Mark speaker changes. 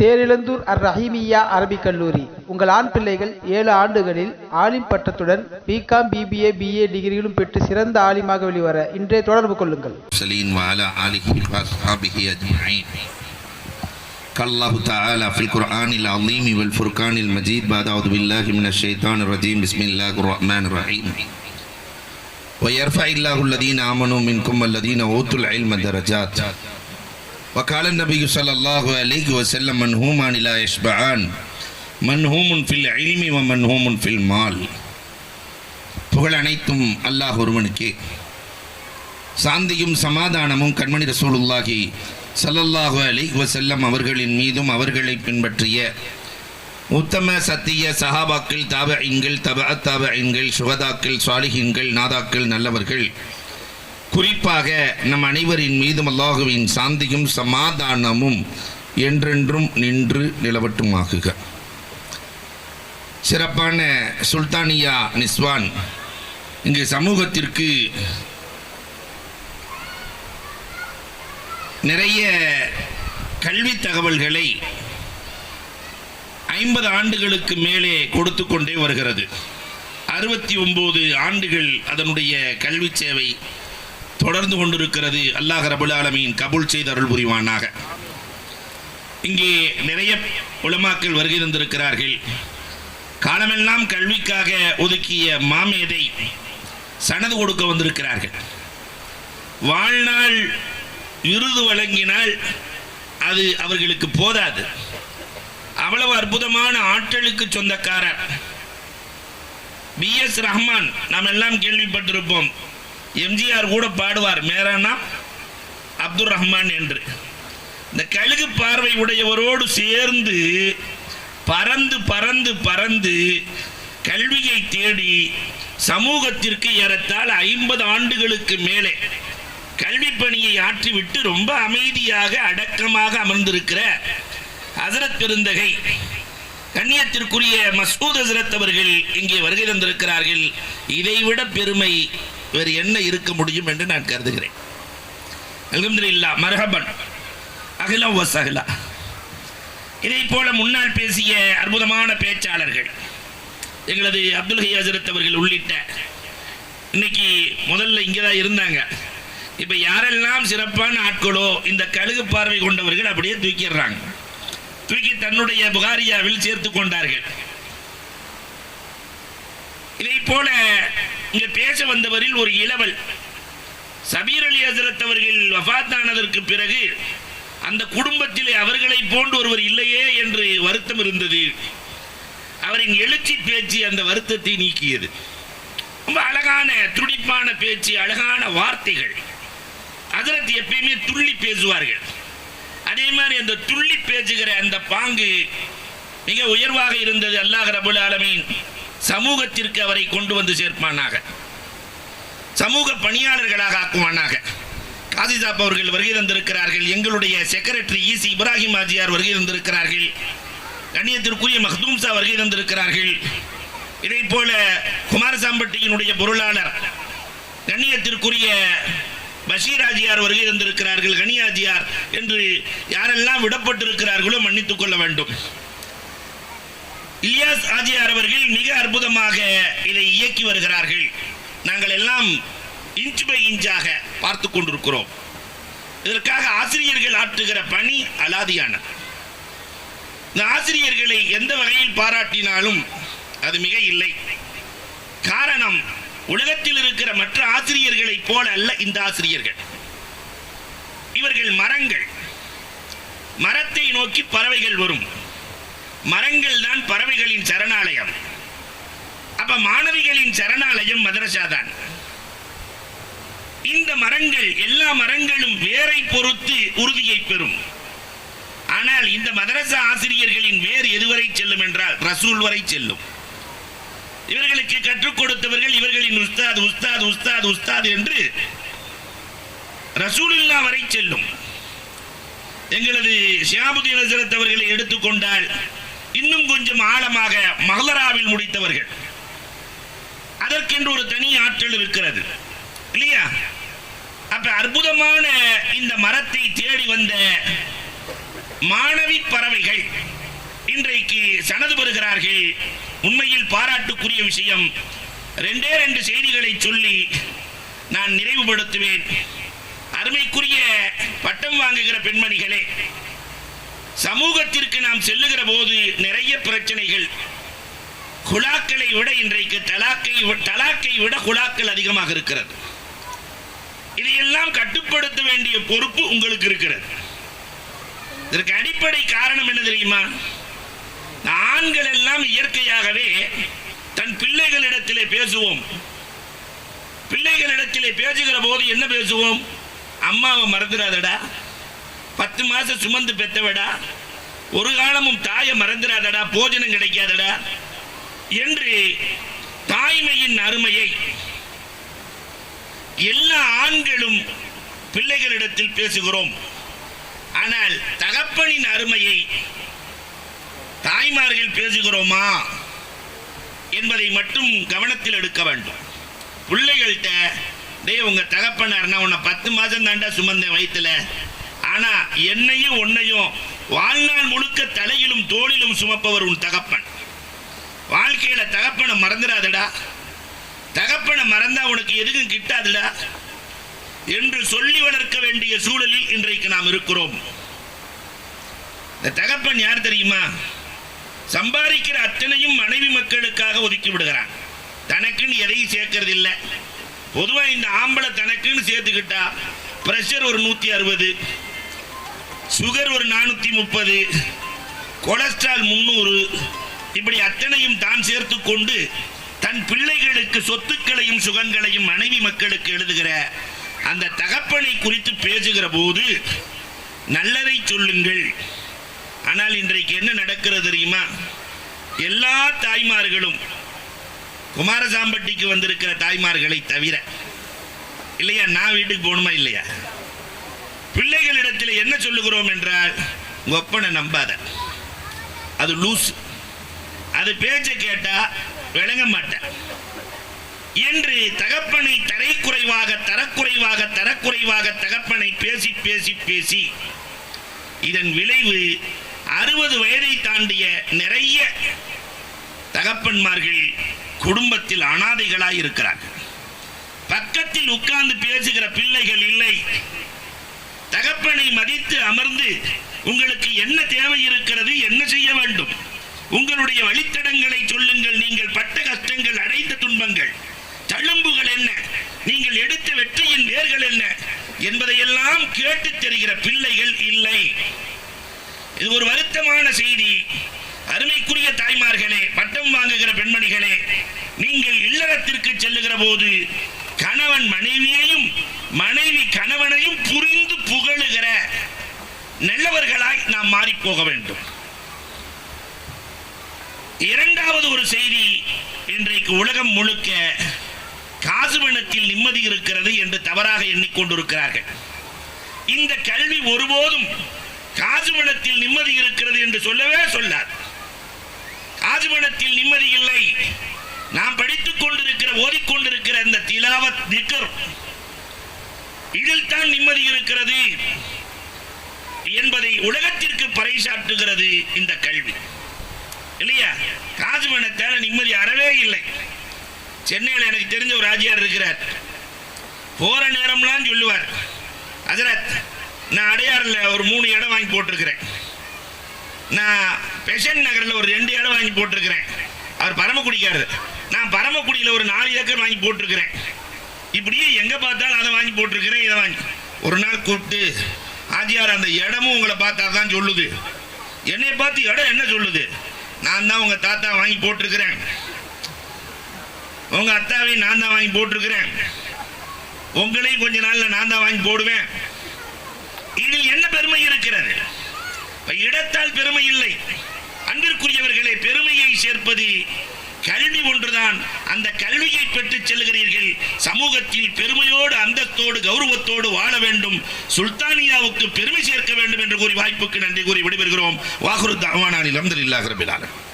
Speaker 1: தேரிழந்தூர் அர் ரஹீமியா அரபிக் கல்லூரி உங்கள் ஆண் பிள்ளைகள் ஏழு ஆண்டுகளில் ஆலிம் பட்டத்துடன் பிகாம் பிபிஏ பிஏ டிகிரிகளும் பெற்று சிறந்த ஆலிமாக வெளிவர இன்றே தொடர்பு கொள்ளுங்கள்
Speaker 2: المرسلين وعلى آله وأصحابه أجمعين قال الله تعالى في القرآن العظيم والفرقان المجيد بعد أعوذ بالله من الشيطان الرجيم بسم الله الرحمن الرحيم ويرفع الله الذين آمنوا منكم والذين أوتوا العلم درجات وقال النبي صلى الله عليه وسلم منهومان لا يشبعان منهوم في العلم ومنهوم في المال புகழ் அனைத்தும் அல்லாஹ் ஒருவனுக்கே சாந்தியும் சமாதானமும் கண்மணி ரசூலுல்லாஹி ஸல்லல்லாஹு அலைஹி வஸல்லம் அவர்களின் மீதும் அவர்களை பின்பற்றிய உத்தம சத்திய சஹாபாக்கள் தாபஇன்கள் தப தாபஇன்கள் சுகதாக்கள் சாலிஹின்கள் நாதாக்கள் நல்லவர்கள் குறிப்பாக நம் அனைவரின் மீதும் அல்லாஹுவின் சாந்தியும் சமாதானமும் என்றென்றும் நின்று நிலவட்டுமாகுக. சிறப்பான சுல்தானியா நிஸ்வான் இங்கு சமூகத்திற்கு நிறைய கல்வி தகவல்களை ஐம்பது ஆண்டுகளுக்கு மேலே கொடுத்து கொண்டே வருகிறது. அறுபத்தி ஒன்பது ஆண்டுகள் அதனுடைய கல்வி சேவை தொடர்ந்து கொண்டிருக்கிறது. அல்லாஹ் ரபுல் ஆலமீன் கபூல் செய்த அருள் புரிவானாக. இங்கே நிறைய உலமாக்கள் வருகை தந்திருக்கிறார்கள். காலமெல்லாம் கல்விக்காக ஒதுக்கிய மாமேதை சனது கொடுக்க வந்திருக்கிறார்கள். வாழ்நாள் விருது வழங்கினால் அது அவர்களுக்கு போதாது. அவ்வளவு அற்புதமான ஆற்றலுக்கு சொந்தக்காரர். பி எஸ் ரஹ்மான் நாம் எல்லாம் கேள்விப்பட்டிருப்போம். எம்ஜிஆர் கூட பாடுவார் மேரானா அப்துல் ரஹ்மான் என்று. இந்த கழுகு பார்வை உடையவரோடு சேர்ந்து பறந்து பறந்து பறந்து கல்வியை தேடி சமூகத்திற்கு ஏறத்தால் ஐம்பது ஆண்டுகளுக்கு மேலே கல்வி பணியை ஆற்றிவிட்டு ரொம்ப அமைதியாக அடக்கமாக அமர்ந்திருக்கிற ஹசரத் பெருந்தகை கண்ணியத்திற்குரிய மசூத் ஹசரத் அவர்கள் இங்கே வருகை தந்திருக்கிறார்கள். இதைவிட பெருமை வேறு என்ன இருக்க முடியும் என்று நான் கருதுகிறேன். அல்ஹம்துலில்லாஹ் மர்ஹபன். அகிலா வசஹலா இதை போல முன்னால் பேசிய அற்புதமான பேச்சாளர்கள் எங்களது அப்துல் ஹை அவர்கள் உள்ளிட்ட இன்னைக்கு முதல்ல இங்கே தான் இருந்தாங்க. இப்போ யாரெல்லாம் சிறப்பான ஆட்களோ இந்த கழுகு பார்வை கொண்டவர்கள் அப்படியே தூக்கிடுறாங்க. தூக்கி தன்னுடைய புகாரியாவில் சேர்த்து கொண்டார்கள். இதை போல இங்க பேச வந்தவரில் ஒரு இளவல். சபீர் அலி ஹசரத் அவர்கள் வஃபாத்தானதற்கு பிறகு அந்த குடும்பத்திலே அவர்களை போன்று ஒருவர் இல்லையே என்று வருத்தம் இருந்தது. அவரின் எழுச்சி பேச்சு அந்த வருத்தத்தை நீக்கியது. ரொம்ப அழகான துடிப்பான பேச்சு அழகான வார்த்தைகள். ஹசரத் எப்பயுமே துள்ளி பேசுவார்கள். அதே மாதிரி அந்த துள்ளி பேசுகிற அந்த பாங்கு மிக உயர்வாக இருந்தது. அல்லாஹ் ரபுல் ஆலமீன். சமூகத்திற்கு அவரை கொண்டு வந்து சேர்ப்பானாக. சமூக பணியாளர்களாக ஆக்குவானாக. காசிசாப் அவர்கள் வருகை தந்திருக்கிறார்கள். எங்களுடைய செக்ரட்டரி இசி இப்ராஹிம் ஆஜியார் வருகை தந்திருக்கிறார்கள். கண்ணியத்திற்குரிய மஹ்தூம்சா வருகை தந்திருக்கிறார்கள். இதை போல குமாரசாம்பட்டியினுடைய பொருளாளர் கண்ணியத்திற்குரிய பஷீராஜியார் வருகை தந்திருக்கிறார்கள். கனியாஜியார் என்று யாரெல்லாம் விடப்பட்டிருக்கிறார்களோ மன்னித்துக் கொள்ள வேண்டும். இலியாஸ் ஆஜியார் அவர்கள் மிக அற்புதமாக இதை இயக்கி வருகிறார்கள். நாங்கள் எல்லாம் இன்ச் பை இன்ச்சாக பார்த்து கொண்டிருக்கிறோம். இதற்காக ஆசிரியர்கள் ஆற்றுகிற பணி அலாதியான இந்த ஆசிரியர்களை எந்த வகையில் பாராட்டினாலும் அது மிக இல்லை. காரணம் உலகத்தில் இருக்கிற மற்ற ஆசிரியர்களைப் போல அல்ல இந்த ஆசிரியர்கள். இவர்கள் மரங்கள். மரத்தை நோக்கி பறவைகள் வரும். மரங்கள் தான் பறவைகளின் சரணாலயம். அப்ப மாணவிகளின் சரணாலயம் மதரசா தான் இந்த மரங்கள் எல்லா மரங்களும் வேரை பொறுத்து உறுதியை பெறும். ஆனால் இந்த மதரசா ஆசிரியர்களின் வேர் எதுவரை செல்லும் என்றால் ரசூல் வரை செல்லும். இவர்களுக்கு கற்றுக் கொடுத்தவர்கள் இவர்களின் உஸ்தாத் உஸ்தாத் உஸ்தாத் உஸ்தாத் என்று ரசூலில்லா வரை செல்லும். எங்களது ஷியாபுதீன் ஹசரத் அவர்களை எடுத்துக்கொண்டால் இன்னும் கொஞ்சம் ஆழமாக மகளராவில் முடித்தவர்கள். அதற்கென்று ஒரு தனி ஆற்றல் இருக்கிறது. இல்லையா? அப்ப அற்புதமான இந்த மரத்தை தேடி வந்த மாணவி பறவைகள் இன்றைக்கு சனது பெறுகிறார்கள் உண்மையில் பாராட்டுக்குரிய விஷயம் ரெண்டே ரெண்டு செய்திகளை சொல்லி நான் நிறைவுபடுத்துவேன். அருமைக்குரிய பட்டம் வாங்குகிற பெண்மணிகளே சமூகத்திற்கு நாம் செல்லுகிற போது நிறைய பிரச்சனைகள். குழாக்களை விட இன்றைக்கு தலாக்கை தலாக்கை விட குழாக்கள் அதிகமாக இருக்கிறது. இதையெல்லாம் கட்டுப்படுத்த வேண்டிய பொறுப்பு உங்களுக்கு இருக்கிறது. இதற்கு அடிப்படை காரணம் என்ன தெரியுமா? ஆண்கள் எல்லாம் இயற்கையாகவே தன் பிள்ளைகளிடத்திலே பேசுவோம். பிள்ளைகளிடத்திலே பேசுகிற போது என்ன பேசுவோம்? அம்மாவை மறந்துடாதடா. பத்து மாசம் சுமந்து பெத்தவடா. ஒரு காலமும் தாயை மறந்துடாதடா போஜனம் கிடைக்காதடா. என்று தாய்மையின் அருமையை எல்லா ஆண்களும் பிள்ளைகளிடத்தில் பேசுகிறோம். ஆனால் தகப்பனின் அருமையை தாய்மார்கள் பேசுகிறோமா என்பதை மட்டும் கவனத்தில் எடுக்க வேண்டும். பிள்ளைகள்கிட்ட டே உங்க தகப்பனார்னா உன்னை பத்து மாதம் தாண்டா சுமந்தேன் வயித்துல. ஆனா என்னையும் உன்னையும் வாழ்நாள் முழுக்க தலையிலும் தோளிலும் சுமப்பவர் உன் தகப்பன். வாழ்க்கையில தகப்பனை மறந்துடாதடா தகப்பனை மறந்தா உனக்கு எதுவும் கிட்டாதுடா. என்று சொல்லி வளர்க்க வேண்டிய சூழலில் இன்றைக்கு நாம் இருக்கிறோம். இந்த தகப்பன் யார் தெரியுமா? சம்பாதிக்கிற அத்தனையும் மனைவி மக்களுக்காக ஒதுக்கி விடுகிறான். தனக்குன்னு எதையும் சேர்க்கறது இல்லை பொதுவா இந்த ஆம்பளை தனக்குன்னு சேர்த்துக்கிட்டா பிரஷர் ஒரு நூத்தி அறுபது. சுகர் ஒரு நானூத்தி முப்பது கொலஸ்ட்ரால் முந்நூறு இப்படி அத்தனையும் தான் சேர்த்து கொண்டு தன் பிள்ளைகளுக்கு சொத்துக்களையும் சுகங்களையும் மனைவி மக்களுக்கு எழுதுகிற அந்த தகப்பனை குறித்து பேசுகிற போது நல்லதை சொல்லுங்கள். ஆனால் இன்றைக்கு என்ன நடக்கிறது தெரியுமா? எல்லா தாய்மார்களும் குமாரசாம்பட்டிக்கு வந்திருக்கிற தாய்மார்களை தவிர இல்லையா நான் வீட்டுக்கு போகணுமா இல்லையா? பிள்ளைகளிடத்தில் என்ன சொல்லுகிறோம் என்றால் உங்க ஒப்பனை நம்பாத. அது லூஸ் அது பேச்சை கேட்டா விளங்க மாட்டேன். என்று தகப்பனை தரைக்குறைவாக தரக்குறைவாக தரக்குறைவாக தகப்பனை பேசி பேசி பேசி இதன் விளைவு அறுபது வயதை தாண்டிய நிறைய தகப்பன்மார்கள் குடும்பத்தில் அனாதைகளாய் இருக்கிறார்கள். பக்கத்தில் உட்கார்ந்து பேசுகிற பிள்ளைகள் இல்லை. தகப்பனை மதித்து அமர்ந்து உங்களுக்கு என்ன தேவை இருக்கிறது என்ன செய்ய வேண்டும்? உங்களுடைய வழித்தடங்களை சொல்லுங்கள். நீங்கள் பட்ட கஷ்டங்கள் அடைந்த துன்பங்கள் தழும்புகள் என்ன? நீங்கள் எடுத்த வெற்றியின் வேர்கள் என்ன? என்பதையெல்லாம் கேட்டு தெரிகிற பிள்ளைகள் இல்லை. இது ஒரு வருத்தமான செய்தி. அருமைக்குரிய தாய்மார்களே பட்டம் வாங்குகிற பெண்மணிகளே நீங்கள் இல்லறத்திற்கு செல்லுகிற போது கணவன் மனைவியையும் மனைவி கணவனையும் புரிந்து புகழுகிற நல்லவர்களாய் நாம் மாறி போக வேண்டும். இரண்டாவது ஒரு செய்தி இன்றைக்கு உலகம் முழுக்க காசு பணத்தில் நிம்மதி இருக்கிறது என்று தவறாக எண்ணிக்கொண்டிருக்கிறார்கள். இந்த கல்வி ஒருபோதும் காசு பணத்தில் நிம்மதி இருக்கிறது என்று சொல்லவே சொல்லார் காசு பணத்தில் நிம்மதி இல்லை. நாம் படித்துக் கொண்டிருக்கிற ஓதிக்கொண்டிருக்கிற இந்த திலாவத் திக்கர் இதில் தான் நிம்மதி இருக்கிறது என்பதை உலகத்திற்கு பறைசாற்றுகிறது இந்த கல்வி. இல்லையா? காசு பணத்தால நிம்மதி அறவே இல்லை. சென்னையில் எனக்கு தெரிஞ்ச ஒரு ஆஜியார் இருக்கிறார். போற நேரம்லாம் சொல்லுவார் ஹசரத் நான் அடையாறில் ஒரு மூணு இடம் வாங்கி போட்டிருக்கிறேன். நான் பெஷன் நகரில் ஒரு ரெண்டு இடம் வாங்கி போட்டிருக்கிறேன். அவர் பரமக்குடிக்காரர். நான் பரமக்குடியில் ஒரு நாலு ஏக்கர் வாங்கி போட்டிருக்கிறேன். இப்படியே எங்கே பார்த்தாலும் அதை வாங்கி போட்டிருக்கிறேன் இதை வாங்கி. ஒரு நாள் கூப்பிட்டு ஆஜியார் அந்த இடமும் உங்களை பார்த்தா தான் சொல்லுது. என்னை பார்த்து இடம் என்ன சொல்லுது? நான் தான் உங்கள் தாத்தா வாங்கி போட்டிருக்கிறேன். உங்கள் அத்தாவையும் நான் தான் வாங்கி போட்டிருக்கிறேன். உங்களையும் கொஞ்ச நாள்ல நான் தான் வாங்கி போடுவேன். இதில் என்ன பெருமை இருக்கிறது? இடத்தால் பெருமை இல்லை. அன்பிற்குரியவர்களே பெருமையை சேர்ப்பது கல்வி ஒன்றுதான். அந்த கல்வியை பெற்று செல்கிறீர்கள் சமூகத்தில் பெருமையோடு அந்தஸ்தோடு கௌரவத்தோடு வாழ வேண்டும். சுல்தானியாவுக்கு பெருமை சேர்க்க வேண்டும் என்று கூறி வாய்ப்புக்கு நன்றி கூறி விடைபெறுகிறோம். வாகுரு தாவானில் அம்தலில்லாஹ் ரபிலாலும்